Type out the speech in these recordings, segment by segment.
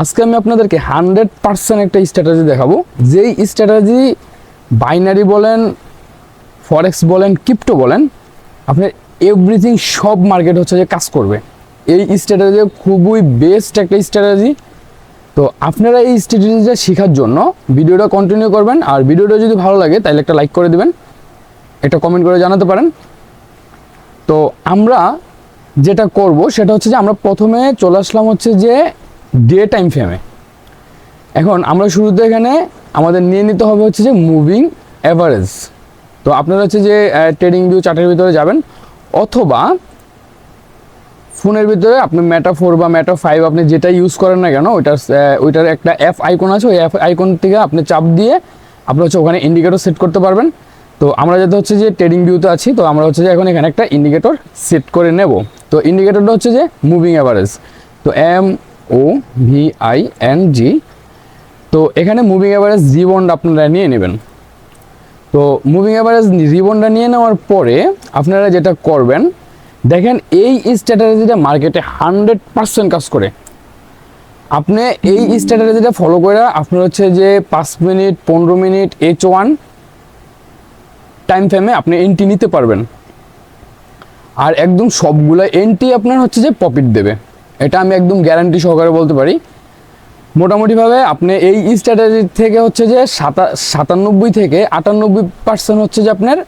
আজকে আমি আপনাদেরকে হান্ড্রেড পার্সেন্ট একটা স্ট্র্যাটাজি দেখাবো। যেই স্ট্র্যাটাজি বাইনারি বলেন, ফরেক্স বলেন, ক্রিপ্টো বলেন আপনার এভরিথিং সব মার্কেট হচ্ছে যে কাজ করবে। এই স্ট্র্যাটাজি খুবই বেস্ট একটা স্ট্র্যাটাজি। তো আপনারা এই স্ট্র্যাটেজিটা শেখার জন্য ভিডিওটা কন্টিনিউ করবেন, আর ভিডিওটা যদি ভালো লাগে তাহলে একটা লাইক করে দিবেন, একটা কমেন্ট করে জানাতে পারেন। তো আমরা যেটা করব সেটা হচ্ছে যে আমরা প্রথমে চলে আসলাম হচ্ছে যে ডে টাইম ফ্রেমে এখন আমরা শুরুতে এখানে আমাদের নিয়ে নিতে হবে হচ্ছে যে মুভিং অ্যাভারেজ তো আপনারা হচ্ছে যে ট্রেডিং ভিউ চার্টের ভিতরে যাবেন, অথবা ফোনের ভিতরে আপনি ম্যাটা ফোর বা ম্যাটা ফাইভ আপনি যেটা ইউজ করেন না কেন, ওইটার ওইটার একটা অ্যাপ আইকন আছে, ওই অ্যাপ আইকন থেকে আপনি চাপ দিয়ে আপনি হচ্ছে ওখানে ইন্ডিকেটর সেট করতে পারবেন। তো আমরা যেটা হচ্ছে যে ট্রেডিং ভিউতে আছি, তো আমরা হচ্ছে যে এখন এখানে একটা ইন্ডিকেটর সেট করে নেব। তো ইন্ডিকেটরটা হচ্ছে যে মুভিং অ্যাভারেজ তো M O V I N G তো এখানে মুভিং অ্যাভারেজ রিবন্ড আপনারা নিয়ে নেবেন। তো মুভিং অ্যাভারেজ রিবনটা নিয়ে নেওয়ার পরে আপনারা যেটা করবেন, দেখেন এই স্ট্র্যাটাজিটা মার্কেটে হান্ড্রেড পার্সেন্ট কাজ করে। আপনি এই স্ট্র্যাটাজিটা ফলো করে আপনার হচ্ছে যে পাঁচ মিনিট, পনেরো মিনিট এইচ ওয়ান টাইম ফ্রেমে আপনি এন্ট্রি নিতে পারবেন। আর একদম সবগুলো এন্ট্রি আপনার হচ্ছে যে প্রফিট দেবে। এটা আমি একদম গ্যারান্টি সহকারে বলতে পারি। মোটামুটিভাবে আপনি এই স্ট্র্যাটেজি থেকে হচ্ছে যে সাতা, সাতানব্বই থেকে আটানব্বই পার্সেন্ট হচ্ছে যে আপনার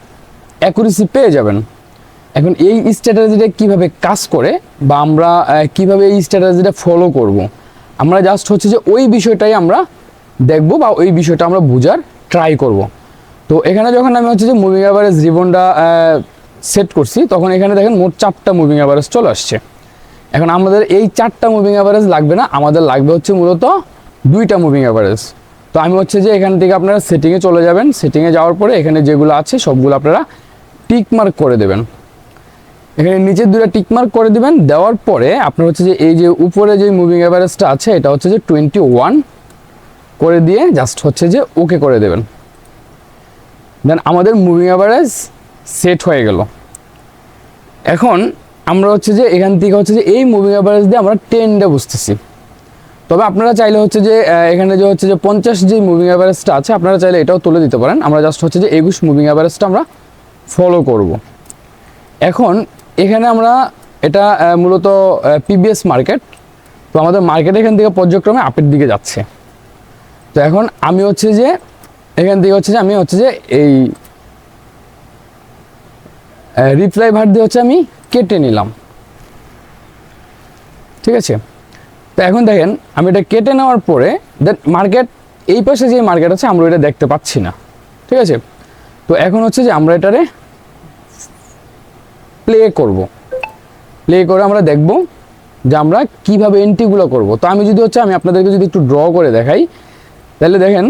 অ্যাকুরেসি পেয়ে যাবেন। এখন এই স্ট্র্যাটেজিটা কীভাবে কাজ করে বা আমরা কীভাবে এই স্ট্র্যাটেজিটা ফলো করব। আমরা জাস্ট হচ্ছে যে ওই বিষয়টাই আমরা দেখব বা ওই বিষয়টা আমরা বোঝার ট্রাই করব। তো এখানে যখন আমি হচ্ছে যে মুভিং অ্যাভারেজ রিবনটা সেট করছি, তখন এখানে দেখেন মোট চারটা মুভিং অ্যাভারেজ চলে আসছে। এখন আমাদের এই চারটা মুভিং অ্যাভারেজ লাগবে না, আমাদের লাগবে হচ্ছে মূলত দুইটা মুভিং অ্যাভারেজ তো আমি হচ্ছে যে এখান থেকে আপনারা সেটিংয়ে চলে যাবেন সেটিংয়ে যাওয়ার পরে এখানে যেগুলো আছে সবগুলো আপনারা টিকমার্ক করে দেবেন। এখানে নিচের দুটো টিকমার্ক করে দেবেন, দেওয়ার পরে আপনার হচ্ছে যে এই যে উপরে যে মুভিং অ্যাভারেজটা আছে, এটা হচ্ছে যে টোয়েন্টি ওয়ান করে দিয়ে জাস্ট হচ্ছে যে ওকে করে দেবেন। দেন আমাদের মুভিং অ্যাভারেজ সেট হয়ে গেল। এখন আমরা হচ্ছে যে এখান থেকে হচ্ছে যে এই মুভিং অ্যাভারেজ দিয়ে আমরা টেনটা বুঝতেছি। তবে আপনারা চাইলে হচ্ছে যে এখানে যে হচ্ছে যে পঞ্চাশ যে মুভিং অ্যাভারেজটা আছে, আপনারা চাইলে এটাও তুলে দিতে পারেন। আমরা জাস্ট হচ্ছে যে একুশ মুভিং অ্যাভারেজটা আমরা ফলো করব। এখন এখানে আমরা এটা মূলত পিবিএস মার্কেট তো আমাদের মার্কেট এখান থেকে পর্যায়ক্রমে আপের দিকে যাচ্ছে। তো এখন আমি হচ্ছে যে, এখান থেকে হচ্ছে যে আমি হচ্ছে যে এই রিপ্লাই ভার দিয়ে হচ্ছে আমি কেটে নিলাম। ঠিক আছে? তো এখন দেখেন, আমি এটা কেটে নেওয়ার পরে দেন মার্কেট এই পাশে যে মার্কেট আছে, আমরা এটা দেখতে পাচ্ছি না। ঠিক আছে? তো এখন হচ্ছে যে আমরা এটারে প্লে করব। প্লে করে আমরা দেখব যে আমরা কীভাবে এন্ট্রিগুলো করব। তো আমি যদি হচ্ছে, আমি আপনাদেরকে যদি একটু ড্র করে দেখাই, তাহলে দেখেন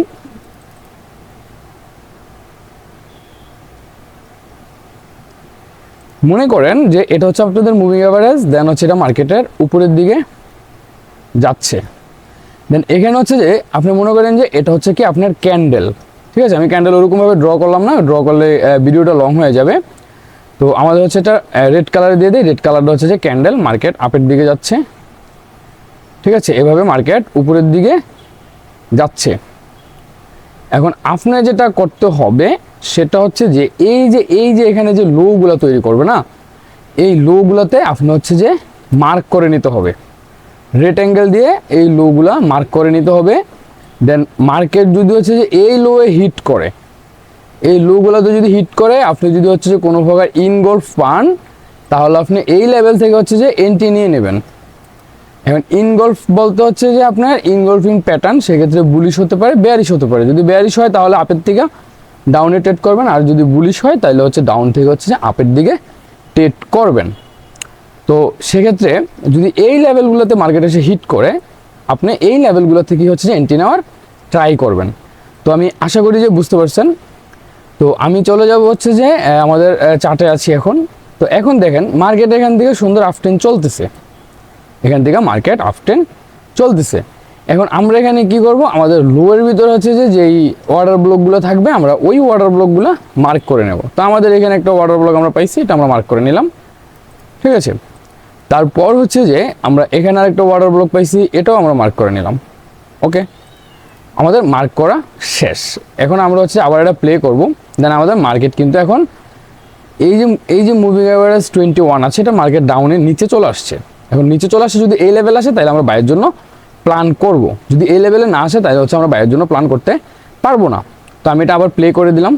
মনে করেন যে এটা হচ্ছে আপনাদের মুভিং অ্যাভারেজ দেন হচ্ছে এটা মার্কেটের উপরের দিকে যাচ্ছে। দেন এখানে হচ্ছে যে আপনি মনে করেন যে এটা হচ্ছে কি আপনার ক্যান্ডেল ঠিক আছে? আমি ক্যান্ডেল ওরকমভাবে ড্র করলাম না ড্র করলে ভিডিওটা লং হয়ে যাবে। তো আমাদের হচ্ছে এটা রেড কালার দিয়ে দিই রেড কালারটা হচ্ছে যে ক্যান্ডেল মার্কেট আপের দিকে যাচ্ছে। ঠিক আছে? এভাবে মার্কেট উপরের দিকে যাচ্ছে। এখন আপনার যেটা করতে হবে, সেটা হচ্ছে যে এই যে এই যে এখানে যে লোগুলো তৈরি করবে না, এই লোগুলোতে আপনি হচ্ছে যে মার্ক করে নিতে হবে। রেড অ্যাঙ্গেল দিয়ে এই লোগুলা মার্ক করে নিতে হবে। দেন মার্কেট যদি হচ্ছে যে এই লোয়ে হিট করে, এই লোগুলোতে যদি হিট করে, আপনি যদি হচ্ছে যে কোনো প্রকার ইনগোল্ফ পান, তাহলে আপনি এই লেভেল থেকে হচ্ছে যে এন্ট্রি নিয়ে নেবেন। এখন ইনগলফ বলতে হচ্ছে যে আপনার ইনগলফিং প্যাটার্ন সেক্ষেত্রে বুলিশ হতে পারে বেয়ারিশ হতে পারে। যদি বেয়ারিশ হয়, তাহলে আপের থেকে ডাউনে ট্রেড করবেন, আর যদি বুলিশ হয়, তাহলে হচ্ছে ডাউন থেকে হচ্ছে যে আপের দিকে ট্রেড করবেন। তো সেক্ষেত্রে যদি এই লেভেলগুলোতে মার্কেট এসে হিট করে, আপনি এই লেভেলগুলো থেকে হচ্ছে যে এন্ট্রি নেওয়ার ট্রাই করবেন। তো আমি আশা করি যে বুঝতে পারছেন। তো আমি চলে যাব হচ্ছে যে আমাদের চার্টে আছি এখন। তো এখন দেখেন মার্কেট এখান থেকে সুন্দর আফটেন চলতেছে। এখান থেকে মার্কেট আফটেন চলতেছে। এখন আমরা এখানে কি করব? আমাদের লোয়ের ভিতরে হচ্ছে যে, যেই ওয়াটার ব্লকগুলো থাকবে, আমরা ওই ওয়াটার ব্লকগুলো মার্ক করে নেব। তো আমাদের এখানে একটা ওয়াটার ব্লক আমরা পাইছি, এটা আমরা মার্ক করে নিলাম। ঠিক আছে? তারপর হচ্ছে যে, আমরা এখানে আরেকটা ওয়াটার ব্লক পাইছি, এটাও আমরা মার্ক করে নিলাম। ওকে আমাদের মার্ক করা শেষ। এখন আমরা হচ্ছে আবার এটা প্লে করব। দেন আমাদের মার্কেট কিন্তু এখন, এই যে এই যে মুভিং অ্যাভারেজ টোয়েন্টি ওয়ান আছে, এটা মার্কেট ডাউনের নিচে চলে আসছে। এখন নিচে চলে আসে যদি এই লেভেল আসে, তাহলে আমরা বাইরের জন্য প্ল্যান করব। যদি এই লেভেলে না আসে, তাহলে হচ্ছে আমরা বাইরের জন্য প্ল্যান করতে পারব না। তো আমি এটা আবার প্লে করে দিলাম।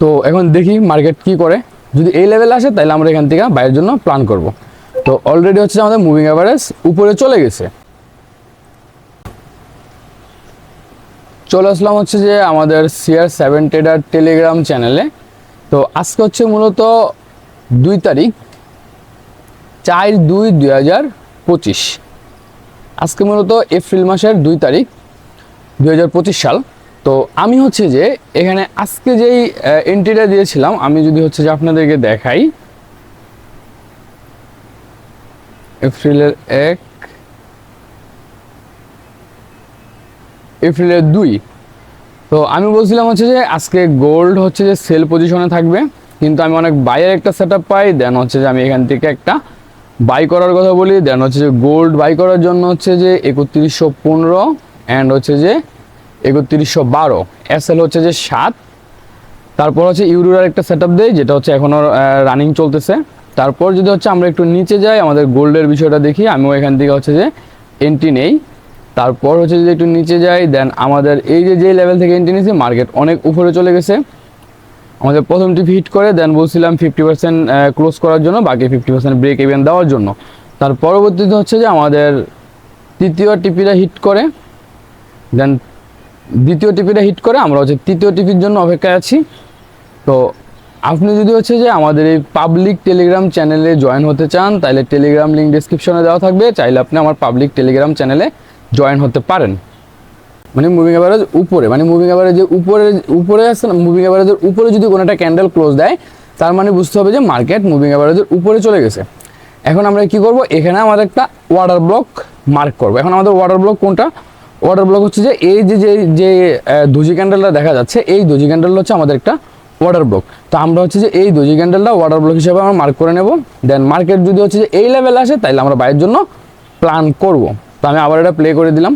তো এখন দেখি মার্কেট কি করে। যদি এই লেভেলে আসে, তাহলে আমরা এখান থেকে বাইরের জন্য প্ল্যান করব। তো অলরেডি হচ্ছে আমাদের মুভিং অ্যাভারেজ উপরে চলে গেছে। চলে আসলাম হচ্ছে যে আমাদের সিআর সেভেন ট্রেডার টেলিগ্রাম চ্যানেলে তো আজকে হচ্ছে মূলত দুই তারিখ, চার দুই দুই হাজার পঁচিশ। আজকে মূলত এপ্রিল মাসের দুই তারিখ দুই হাজার পঁচিশ সাল। তো আমি হচ্ছে যে এখানে আজকে যেই এন্ট্রিটা দিয়েছিলাম, আমি যদি হচ্ছে যে আপনাদেরকে দেখাই। এপ্রিলের এক, এপ্রিলের দুই। তো আমি বলছিলাম হচ্ছে যে আজকে গোল্ড হচ্ছে যে সেল পজিশনে থাকবে। কিন্তু আমি অনেক বাইয়ের একটা সেট পাই দেন হচ্ছে যে আমি এখান থেকে একটা বাই করার কথা বলি দেন হচ্ছে যে গোল্ড বাই করার জন্য হচ্ছে যে একত্রিশশো পনেরো অ্যান্ড হচ্ছে যে একত্রিশশো বারো। এস এল হচ্ছে যে সাত। তারপর হচ্ছে ইউরোর একটা সেট আপ দেয় যেটা হচ্ছে এখনও রানিং চলতেছে। তারপর যদি হচ্ছে আমরা একটু নিচে যাই, আমাদের গোল্ডের বিষয়টা দেখি, আমিও এখান থেকে হচ্ছে যে এন্ট্রি নেই। তারপর হচ্ছে যদি একটু নিচে যাই দেন আমাদের এই যে যে লেভেল থেকে এন্ট্রি নিয়েছি মার্কেট অনেক উপরে চলে গেছে। আমাদের প্রথম টিপ হিট করে দেন বলছিলাম ফিফটি পার্সেন্ট ক্লোজ করার জন্য, বাকি ফিফটি পার্সেন্ট ব্রেক ইভেন দেওয়ার জন্য। তার পরবর্তীতে হচ্ছে যে আমাদের তৃতীয় টিপিটা হিট করে দেন দ্বিতীয় টিপিটা হিট করে, আমরা হচ্ছে তৃতীয় টিপির জন্য অপেক্ষায় আছি। তো আপনি যদি হচ্ছে যে আমাদের এই পাবলিক টেলিগ্রাম চ্যানেলে জয়েন হতে চান, তাহলে টেলিগ্রাম লিঙ্ক ডিসক্রিপশনে দেওয়া থাকবে। চাইলে আপনি আমার পাবলিক টেলিগ্রাম চ্যানেলে জয়েন হতে পারেন। মানে মুভিং অ্যাভারেজ উপরে মানে মুভিং অ্যাভারেজের উপরে উপরে আছে না মুভিং অ্যাভারেজের উপরে যদি কোনো একটা ক্যান্ডেল ক্লোজ দেয়, তার মানে বুঝতে হবে যে মার্কেট মুভিং অ্যাভারেজের উপরে চলে গেছে। এখন আমরা কি করব? এখানে আমাদের একটা ওয়াটার ব্লক মার্ক করব। এখন আমাদের ওয়াটার ব্লক কোনটা? ওয়াটার ব্লক হচ্ছে যে এই যে যে যে দুজি ক্যান্ডেলটা দেখা যাচ্ছে, এই দুজি ক্যান্ডেলটা হচ্ছে আমাদের একটা ওয়াটার ব্লক তো আমরা হচ্ছে যে এই দুজি ক্যান্ডেলটা ওয়াটার ব্লক হিসেবে আমরা মার্ক করে নেব। দেন মার্কেট যদি হচ্ছে যে এই লেভেল আসে তাহলে আমরা বাইরের জন্য প্ল্যান করব। তো আমি আবার এটা প্লে করে দিলাম।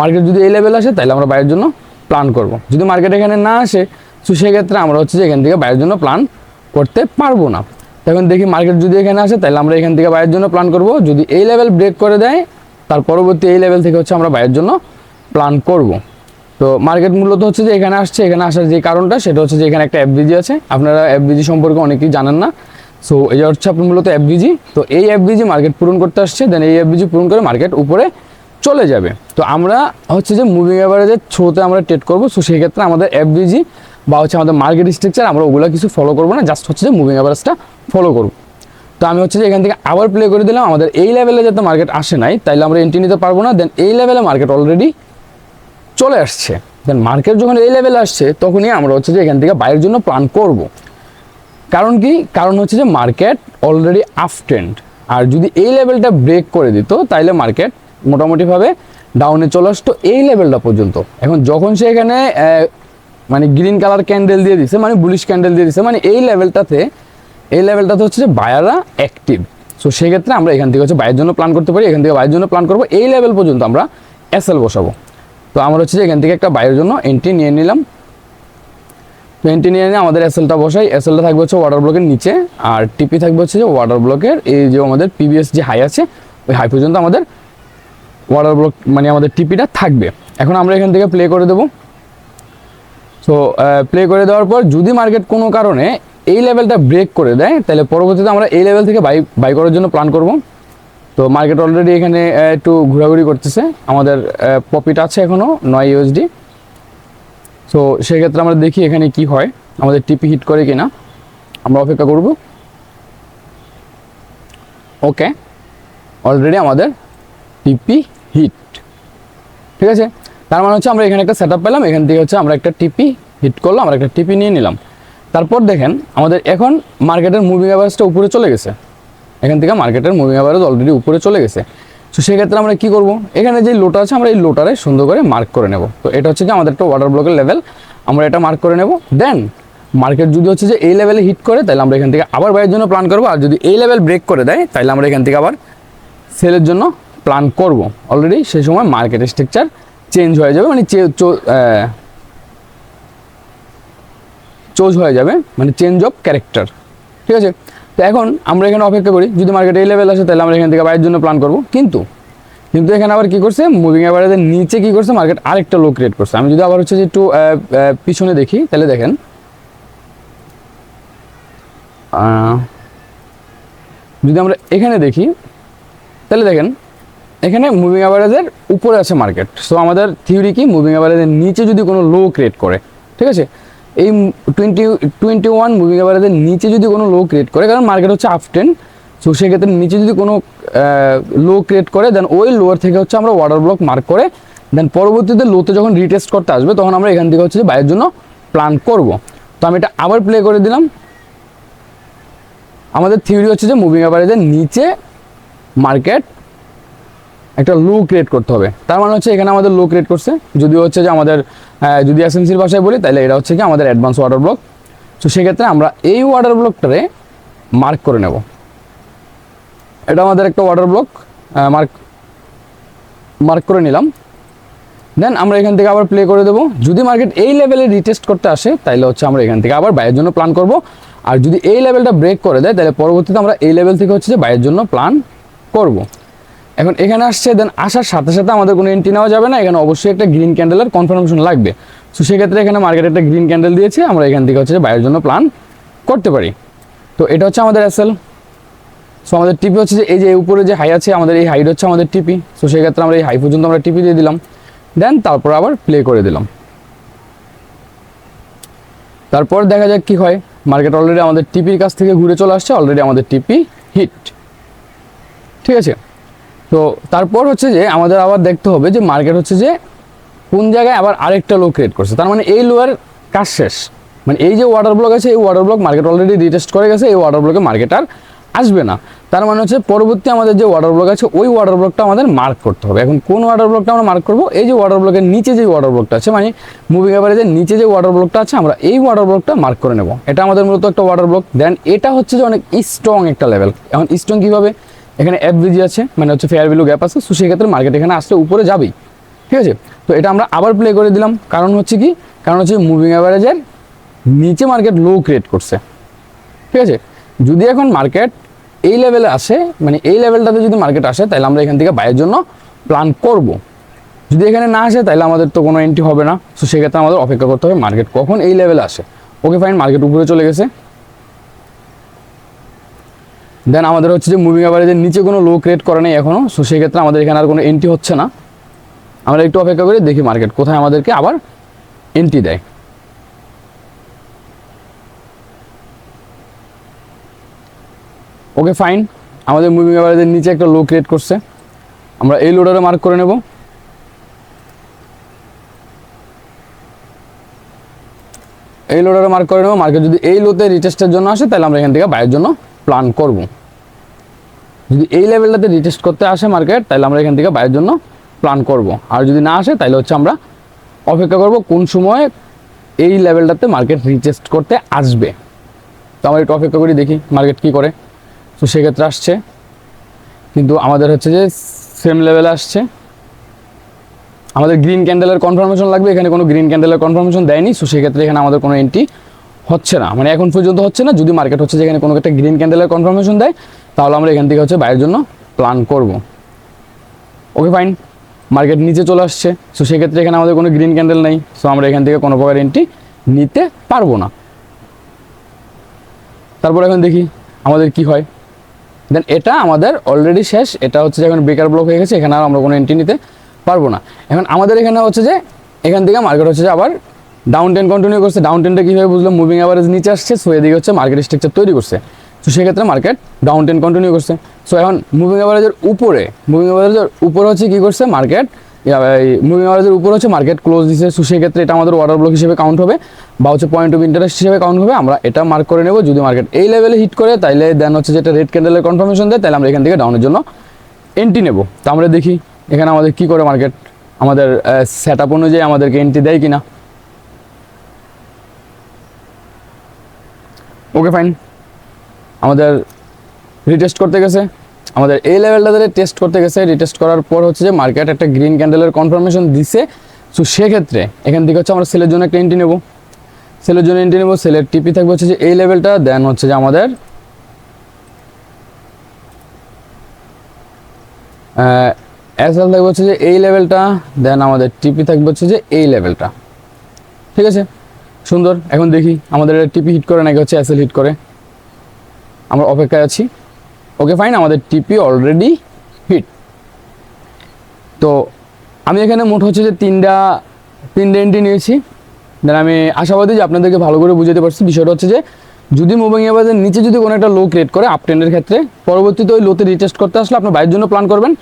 মার্কেট যদি এই লেভেল আসে, তাহলে আমরা বাইরের জন্য প্ল্যান করব। যদি মার্কেট এখানে না আসে, তো সেক্ষেত্রে আমরা হচ্ছে যে এখান থেকে বাইরের জন্য প্ল্যান করতে পারব না। তখন দেখি মার্কেট যদি এখানে আসে, তাহলে আমরা এখান থেকে বাইরের জন্য প্ল্যান করব। যদি এই লেভেল ব্রেক করে দেয়, তার পরবর্তী এই লেভেল থেকে হচ্ছে আমরা বাইরের জন্য প্ল্যান করব। তো মার্কেট মূলত হচ্ছে যে এখানে আসছে, এখানে আসার যে কারণটা, সেটা হচ্ছে যে এখানে একটা এফবিজি আছে। আপনারা এফবিজি সম্পর্কে অনেকেই জানেন না। সো এই হচ্ছে আপনার মূলত এফবিজি তো এই এফবিজি মার্কেট পূরণ করতে আসছে দেন এই এফবিজি পূরণ করে মার্কেট উপরে চলে যাবে। তো আমরা হচ্ছে যে মুভিং অ্যাভারেজের থ্রোতে আমরা ট্রেড করব। সো সেই ক্ষেত্রে আমাদের এফবিজি বা হচ্ছে আমাদের মার্কেট স্ট্রাকচার আমরা ওগুলো কিছু ফলো করব না জাস্ট হচ্ছে যে মুভিং অ্যাভারেজটা ফলো করব। তো আমি হচ্ছে যে এখান থেকে আবার প্লে করে দিলাম, আমাদের এই লেভেলে যাতে মার্কেট আসে নাই, তাইলে আমরা এন্ট্রি নিতে পারব না। দেন এই লেভেলে মার্কেট অলরেডি চলে আসছে। দেন মার্কেট যখন এই লেভেলে আসছে, তখনই আমরা হচ্ছে যে এখান থেকে বাইরের জন্য প্ল্যান করব। কারণ কি? কারণ হচ্ছে যে মার্কেট অলরেডি আপ ট্রেন্ড আর যদি এই লেভেলটা ব্রেক করে দিত, তাইলে মার্কেট মোটামুটিভাবে ডাউনে চলে আসতো এই লেভেলটা পর্যন্ত। এখন যখন সে এখানে মানে গ্রিন কালার ক্যান্ডেল দিয়ে দিছে মানে বুলিশ ক্যান্ডেল দিয়ে দিছে মানে এই লেভেলটাতে এই লেভেলটাতে হচ্ছে যে বায়াররা অ্যাক্টিভ সো সেক্ষেত্রে আমরা এখান থেকে হচ্ছে বাইরের জন্য প্ল্যান করতে পারি, এখান থেকে বাইরের জন্য প্ল্যান করব, এই লেভেল পর্যন্ত আমরা এসএল বসাবো। তো আমরা হচ্ছে যে এখান থেকে একটা বাইরের জন্য এন্ট্রি নিয়ে নিলাম। তো এন্ট্রি নিয়ে নিয়ে আমাদের এসএলটা বসাই। এসএলটা থাকবে হচ্ছে ওয়াটার ব্লকের নিচে, আর টিপি থাকবে হচ্ছে যে ওয়াটার ব্লকের এই যে আমাদের পিবিএস যে হাই আছে, ওই হাই পর্যন্ত আমাদের ওয়াটার ব্লক মানে আমাদের টিপিটা থাকবে। এখন আমরা এখান থেকে প্লে করে দেবো। সো প্লে করে দেওয়ার পর যদি মার্কেট কোনো কারণে এই লেভেলটা ব্রেক করে দেয়, তাহলে পরবর্তীতে আমরা এই লেভেল থেকে বাই বাই করার জন্য প্ল্যান করব। তো মার্কেট অলরেডি এখানে একটু ঘোরাঘুরি করতেছে। আমাদের প্রফিট আছে এখনও নয় ইউএসডি সো সেক্ষেত্রে আমরা দেখি এখানে কি হয়, আমাদের টিপি হিট করে কিনা। আমরা অপেক্ষা করব। ওকে অলরেডি আমাদের টিপি হিট। ঠিক আছে? তার মানে হচ্ছে আমরা এখানে একটা সেট পেলাম, এখান থেকে হচ্ছে আমরা একটা টিপি হিট করলাম, আমরা একটা টিপি নিয়ে নিলাম। তারপর দেখেন, আমাদের এখন মার্কেটের মুভিং অ্যাভারেজটা উপরে চলে গেছে। এখান থেকে মার্কেটের মুভিং অ্যাভারেজ অলরেডি উপরে চলে গেছে। তো সেক্ষেত্রে আমরা কি করব? এখানে যে লোটা আছে, আমরা এই লোটারে সুন্দর করে মার্ক করে নেব। তো এটা হচ্ছে কি, আমাদের একটা ওয়াটার ব্লকের লেভেল আমরা এটা মার্ক করে নেব। দেন মার্কেট যদি হচ্ছে যে এই লেভেলে হিট করে, তাহলে আমরা এখান থেকে আবার বাইরের জন্য প্ল্যান করব। আর যদি এই লেভেল ব্রেক করে দেয়, তাহলে আমরা এখান থেকে আবার সেলের জন্য প্ল্যান করব। অলরেডি সেই সময় মার্কেট স্ট্রাকচার চেঞ্জ হয়ে যাবে মানে চোজ হয়ে যাবে মানে চেঞ্জ অফ ক্যারেক্টার ঠিক আছে? তো এখন আমরা এখানে অপেক্ষা করি, যদি মার্কেট এই লেভেল আসে, তাহলে আমরা এখান থেকে বাইরের জন্য প্ল্যান করব। কিন্তু কিন্তু এখানে আবার কী করছে? মুভিং অ্যাভারেজের নিচে কী করছে? মার্কেট আরেকটা লো ক্রিয়েট করছে। আমি যদি আবার হচ্ছে যে একটু পিছনে দেখি, তাহলে দেখেন যদি আমরা এখানে দেখি, তাহলে দেখেন এখানে মুভিং অ্যাভারেজের উপরে আছে মার্কেট সো আমাদের থিওরি কি? মুভিং অ্যাভারেজের নিচে যদি কোনো লো ক্রিয়েট করে, ঠিক আছে? এই টোয়েন্টি টোয়েন্টি ওয়ান মুভিং অ্যাভারেজের নিচে যদি কোনো লো ক্রিয়েট করে, কারণ মার্কেট হচ্ছে আপ টেন সো সেক্ষেত্রে নিচে যদি কোনো লো ক্রিয়েট করে দেন ওই লোয়ার থেকে হচ্ছে আমরা ওয়াটার ব্লক মার্ক করে দেন পরবর্তীতে লোতে যখন রিটেস্ট করতে আসবে, তখন আমরা এখান থেকে হচ্ছে যে বাইরের জন্য প্ল্যান করব। তো আমি এটা আবার প্লে করে দিলাম। আমাদের থিওরি হচ্ছে যে মুভিং অ্যাভারেজের নিচে মার্কেট একটা লো ক্রিয়েট করতে হবে। তার মানে হচ্ছে এখানে আমাদের লো ক্রিয়েট করছে। যদিও হচ্ছে যে আমাদের যদি এসএমসির ভাষায় বলি তাহলে এটা হচ্ছে কি আমাদের অ্যাডভান্স ওয়াটার ব্লক তো সেক্ষেত্রে আমরা এই ওয়াটার ব্লকটারে মার্ক করে নেব। এটা আমাদের একটা ওয়াটার ব্লক মার্ক মার্ক করে নিলাম। দেন আমরা এখান থেকে আবার প্লে করে দেবো। যদি মার্কেট এই লেভেলে রিটেস্ট করতে আসে তাহলে হচ্ছে আমরা এখান থেকে আবার বাইয়ের জন্য প্ল্যান করব। আর যদি এই লেভেলটা ব্রেক করে দেয় তাহলে পরবর্তীতে আমরা এই লেভেল থেকে হচ্ছে যে বাইয়ের জন্য প্ল্যান করব। এখন এখানে আসছে দেন আসার সাথে সাথে আমাদের কোনো এন্ট্রি নেওয়া যাবে না। এখানে অবশ্যই একটা গ্রিন ক্যান্ডেলের কনফার্মেশন লাগবে। তো সেক্ষেত্রে এখানে মার্কেটে একটা গ্রিন ক্যান্ডেল দিয়েছে। আমরা এখান থেকে হচ্ছে বাইরের জন্য প্ল্যান করতে পারি। তো এটা হচ্ছে আমাদের অ্যাসেল সো আমাদের টিপি হচ্ছে যে এই যে উপরে যে হাই আছে, আমাদের এই হাইট হচ্ছে আমাদের টিপি সো সেক্ষেত্রে আমরা এই হাই পর্যন্ত আমরা টিপি দিয়ে দিলাম। দেন তারপর আবার প্লে করে দিলাম। তারপর দেখা যাক কি হয়। মার্কেট অলরেডি আমাদের টিপির কাছ থেকে ঘুরে চলে আসছে অলরেডি আমাদের টিপি হিট ঠিক আছে? তো তারপর হচ্ছে যে আমাদের আবার দেখতে হবে যে মার্কেট হচ্ছে যে কোন জায়গায় আবার আরেকটা লো ক্রিয়েট করছে তার মানে এই লোয়ার কাজ শেষ মানে এই যে ওয়াটার ব্লক আছে এই water block market already retest করে গেছে এই ওয়াটার ব্লকে মার্কেট আর আসবে না তার মানে হচ্ছে পরবর্তী আমাদের যে ওয়াটার ব্লক আছে ওই ওয়াটার ব্লকটা আমাদের মার্ক করতে হবে এখন কোন ওয়াটার ব্লকটা আমরা মার্ক করব এই যে ওয়াটার ব্লকের নিচে যে ওয়াটার ব্লকটা আছে মানে মুভিং অ্যাভারেজের নিচে যে ওয়াটার ব্লকটা আছে আমরা এই ওয়াটার ব্লকটা মার্ক করে নেব এটা আমাদের মূলত একটা ওয়াটার ব্লক দেন এটা হচ্ছে যে অনেক স্ট্রং একটা লেভেল এখন স্ট্রং কীভাবে এখানে এফবিজি আছে মানে হচ্ছে ফেয়ার ভ্যালু গ্যাপ আছে সো সেক্ষেত্রে মার্কেট এখানে আসলে উপরে যাবেই। ঠিক আছে? তো এটা আমরা আবার প্লে করে দিলাম। কারণ হচ্ছে কি? কারণ হচ্ছে মুভিং অ্যাভারেজের নিচে মার্কেট লো ক্রিয়েট করছে। ঠিক আছে? যদি এখন মার্কেট এই লেভেলে আসে মানে এই লেভেলটাতে যদি মার্কেট আসে, তাহলে আমরা এখান থেকে বাইরের জন্য প্ল্যান করব। যদি এখানে না আসে, তাহলে আমাদের তো কোনো এন্ট্রি হবে না। তো সেক্ষেত্রে আমাদের অপেক্ষা করতে হবে মার্কেট কখন এই লেভেলে আসে। ওকে ফাইন মার্কেট উপরে চলে গেছে। দেন আমাদের হচ্ছে যে মুভিং অ্যাভারেজের নিচে কোনো লো ক্রিয়েট করে নেই এখনও সো সেক্ষেত্রে আমাদের এখানে আর কোনো এন্ট্রি হচ্ছে না। আমরা একটু অপেক্ষা করি দেখি মার্কেট কোথায় আমাদেরকে আবার এন্ট্রি দেয়। ওকে ফাইন আমাদের মুভিং অ্যাভারেজের নিচে একটা লো ক্রিয়েট করছে। আমরা এই লোডারে মার্ক করে নেব। এই লোডারে মার্ক করে নেব। মার্কেট যদি এই লোতে রিটেস্টের জন্য আসে, তাহলে আমরা এখান থেকে বাইরের জন্য প্ল্যান করব। যদি এই লেভেলটাতে রিটেস্ট করতে আসে মার্কেট তাহলে আমরা এখান থেকে বাইরের জন্য প্ল্যান করব। আর যদি না আসে তাহলে হচ্ছে আমরা অপেক্ষা করব কোন সময় এই লেভেলটাতে মার্কেট রিটেস্ট করতে আসবে। তো আমরা একটু অপেক্ষা করি, দেখি মার্কেট কি করে। তো সেক্ষেত্রে আসছে। কিন্তু আমাদের হচ্ছে যে সেম লেভেল আসছে। আমাদের গ্রিন ক্যান্ডেলের কনফার্মেশন লাগবে, এখানে কোনো গ্রিন ক্যান্ডেলের কনফার্মেশন দেয়নি সো সেক্ষেত্রে এখানে আমাদের কোনো এন্ট্রি হচ্ছে না। মানে এখন পর্যন্ত হচ্ছে না, যদি মার্কেট হচ্ছে যেখানে কোনো একটা গ্রিন ক্যান্ডেলের কনফার্মেশন দেয় তাহলে আমরা এখান থেকে হচ্ছে বাইরের জন্য প্ল্যান করব। ওকে ফাইন মার্কেট নিচে চলে আসছে। সো সেক্ষেত্রে এখানে আমাদের কোনো গ্রিন ক্যান্ডেল নেই। সো আমরা এখান থেকে কোনো প্রকার এন্ট্রি নিতে পারব না। তারপর এখন দেখি আমাদের কি হয়। দেন এটা আমাদের অলরেডি শেষ। এটা হচ্ছে যে এখন বেকার ব্লক হয়ে গেছে, এখানে আর আমরা কোনো এন্ট্রি নিতে পারব না। এখন আমাদের এখানে হচ্ছে যে, এখান থেকে মার্কেট হচ্ছে যে আবার ডাউন টেন কন্টিনিউ করছে। ডাউন টেনটা কীভাবে বুঝলাম? মুভিং অ্যাভারেজ নিচে আসছে। সো এদিকে হচ্ছে মার্কেট স্ট্রাকচার তৈরি করছে। তো সেক্ষেত্রে মার্কেট ডাউন টেন কন্টিনিউ করছে। সো এখন মুভিং অ্যাভারেজের উপরে মুভিং অ্যাভারেজের উপরে হচ্ছে কী করছে মার্কেট মুভিং অ্যাভারেজের উপরে হচ্ছে মার্কেট ক্লোজ দিচ্ছে সো সেক্ষেত্রে এটা আমাদের ওয়াটার ব্লক হিসেবে কাউন্ট হবে বা হচ্ছে পয়েন্ট অফ ইন্টারেস্ট হিসেবে কাউন্ট হবে। আমরা এটা মার্ক করে নেব। যদি মার্কেট এই লেভেলে হিট করে তাহলে দেন হচ্ছে যেটা রেড ক্যান্ডেলের কনফার্মেশন দেয় তাহলে আমরা এখান থেকে ডাউনের জন্য এন্ট্রি নেব। তো আমরা দেখি এখানে আমাদের কি করে মার্কেট আমাদের সেট আপ অনুযায়ী আমাদেরকে এন্ট্রি দেয় কিনা। ওকে ফাইন আমাদের রিটেস্ট করতে গেছে। আমাদের এই লেভেলটাতে টেস্ট করতে গেছে। রিটেস্ট করার পর হচ্ছে যে মার্কেট একটা গ্রিন ক্যান্ডেলের কনফার্মেশন দিছে। সো সেক্ষেত্রে এখান থেকে হচ্ছে আমরা সেলের জন্য একটা এন্ট্রি নেব। সেলের জন্য এন্ট্রি নেব। সেলের টিপি থাকবে হচ্ছে যে এই লেভেলটা দেন হচ্ছে যে আমাদের এসএল থাকবে হচ্ছে যে এই লেভেলটা দেন আমাদের টিপি থাকবে হচ্ছে যে এই লেভেলটা ঠিক আছে? সুন্দর। এখন দেখি আমাদের টিপি হিট করে নাকি হচ্ছে এসএল হিট করে। আমরা অপেক্ষায় আছি। ওকে ফাইন আমাদের টিপি অলরেডি হিট তো আমি এখানে মোট হচ্ছে যে তিনটা, তিনটে এন্ট্রি নিয়েছি। দেন আমি আশাবাদী যে আপনাদেরকে ভালো করে বুঝাতে পারছি। বিষয়টা হচ্ছে যে, যদি মুভিং এভারেজের নিচে যদি কোনো একটা লো ক্রিয়েট করে আপ ট্রেন্ডের ক্ষেত্রে, পরবর্তীতে ওই লোতে রিটেস্ট করতে আসলে আপনার বাইরের জন্য প্ল্যান করবেন।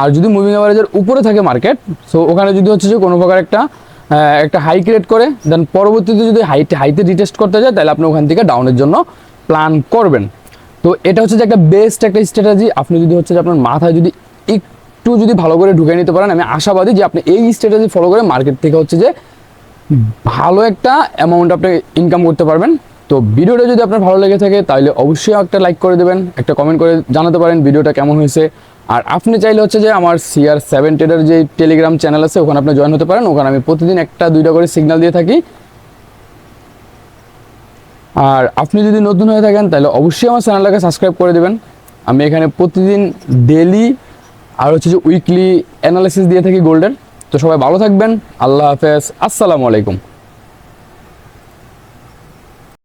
আর যদি মুভিং এভারেজের উপরে থাকে মার্কেট সো ওখানে যদি হচ্ছে যে কোনো প্রকার একটা একটা হাই ক্রিয়েট করে দেন পরবর্তীতে যদি হাইতে হাইতে রিটেস্ট করতে যায়, তাহলে আপনি ওখান থেকে ডাউনের জন্য প্ল্যান করবেন। তো এটা হচ্ছে যে একটা বেস্ট একটা স্ট্র্যাটেজি আপনি যদি হচ্ছে যে আপনার মাথায় যদি একটু যদি ভালো করে ঢুকে নিতে পারেন, আমি আশাবাদী যে আপনি এই স্ট্র্যাটেজি ফলো করে মার্কেট থেকে হচ্ছে যে ভালো একটা অ্যামাউন্ট আপনি ইনকাম করতে পারবেন। তো ভিডিওটা যদি আপনার ভালো লেগে থাকে তাহলে অবশ্যই একটা লাইক করে দেবেন, একটা কমেন্ট করে জানাতে পারেন ভিডিওটা কেমন হয়েছে। আর আপনি চাইলে হচ্ছে যে আমার সিআর সেভেন টেডের যে টেলিগ্রাম চ্যানেল আছে, ওখানে আপনি জয়েন হতে পারেন। ওখানে আমি প্রতিদিন একটা দুইটা করে সিগন্যাল দিয়ে থাকি। আর আপনি যদি নতুন হয়ে থাকেন, তাহলে অবশ্যই আমার চ্যানেলটাকে সাবস্ক্রাইব করে দেবেন। আমি এখানে প্রতিদিন ডেলি আর হচ্ছে যে উইকলি অ্যানালাইসিস দিয়ে থাকি গোল্ডের তো সবাই ভালো থাকবেন। আল্লাহ হাফেজ। আসসালামু আলাইকুম।